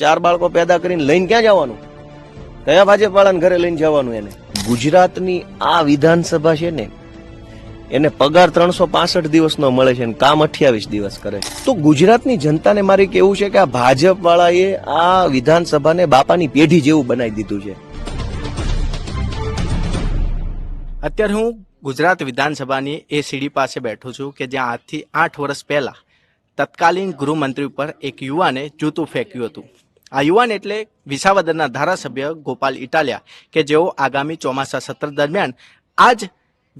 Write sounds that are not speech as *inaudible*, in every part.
ચાર બાળકો પેદા કરીને લઈને ક્યાં જવાનું? કયા ભાજપ વાળાને ઘરે લઈને જવાનું એને? ગુજરાતની આ વિધાનસભા છે ને, એને પગાર ત્રણસો પાસઠ દિવસનો મળે છે અને કામ અઠ્યાવીસ દિવસ કરે તો ગુજરાતની જનતાને મારે કેવું છે કે આ ભાજપ વાળાએ આ વિધાનસભાને બાપાની પેઢી જેવું બનાવી દીધું છે. અત્યારે હું ગુજરાત વિધાનસભાની એ સીડી પાસે બેઠો છું કે જ્યાં આજથી આઠ વર્ષ પહેલા તત્કાલીન ગૃહમંત્રી ઉપર એક યુવાને જૂતું ફેંક્યું હતું. આ યુવાન એટલે વિસાવદરના ધારાસભ્ય ગોપાલ ઇટાલિયા કે જેઓ આગામી ચોમાસા સત્ર દરમિયાન આ જ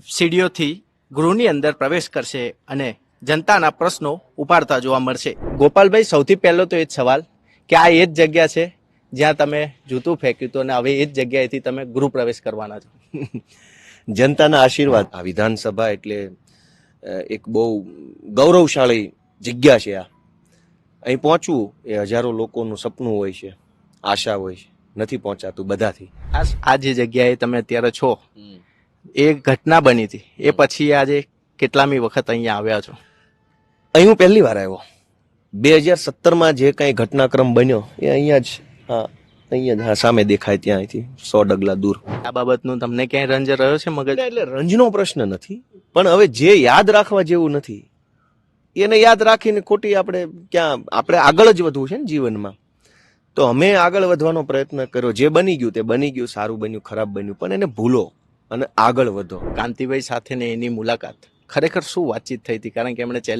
સીડીઓથી ગૃહની અંદર પ્રવેશ કરશે અને જનતાના પ્રશ્નો ઉપાડતા જોવા મળશે. ગોપાલભાઈ, સૌથી પહેલો તો એ જ સવાલ કે આ એ જ જગ્યા છે જ્યાં તમે જૂતું ફેંક્યું હતું અને હવે એ જ જગ્યાએથી તમે ગૃહ પ્રવેશ કરવાના છો? *laughs* જનતાના આશીર્વાદ. આ વિધાનસભા એટલે એક બહુ ગૌરવશાળી જગ્યા છે આ. અહીં પહોંચવું એ હજારો લોકોનું સપનું હોય છે આશા હોય છે. નથી પહોંચાતું બધાથી. આ આ જે જગ્યાએ તમે અત્યારે છો એ ઘટના બની હતી. એ પછી આજે કેટલામી વખત અહીંયા આવ્યા છો? અહીં હું પહેલી વાર આવ્યો. બે હજાર સત્તરમાં જે કાંઈ ઘટનાક્રમ બન્યો એ અહીંયા જ હા અહીંયા જ હા સામે દેખાય ત્યાં અહીંથી સો ડગલા દૂર. આ બાબતનું તમને ક્યાંય રંજ રહ્યો છે મગજ? એટલે રંજનો પ્રશ્ન નથી પણ હવે જે યાદ રાખવા જેવું નથી એને યાદ રાખીને ખોટી આપણે ક્યાં, આપણે આગળ જ વધવું છે ને જીવનમાં. તો અમે આગળ વધવાનો પ્રયત્ન કર્યો. જે બની ગયું તે બની ગયું, સારું બન્યું, ખરાબ બન્યું, પણ એને ભૂલો અને આગળ વધો. કાંતિભાઈ સાથે ને એની મુલાકાત ખરેખર શું વાતચીત થઈ હતી? કારણ કે એમણે ચેલેન્જ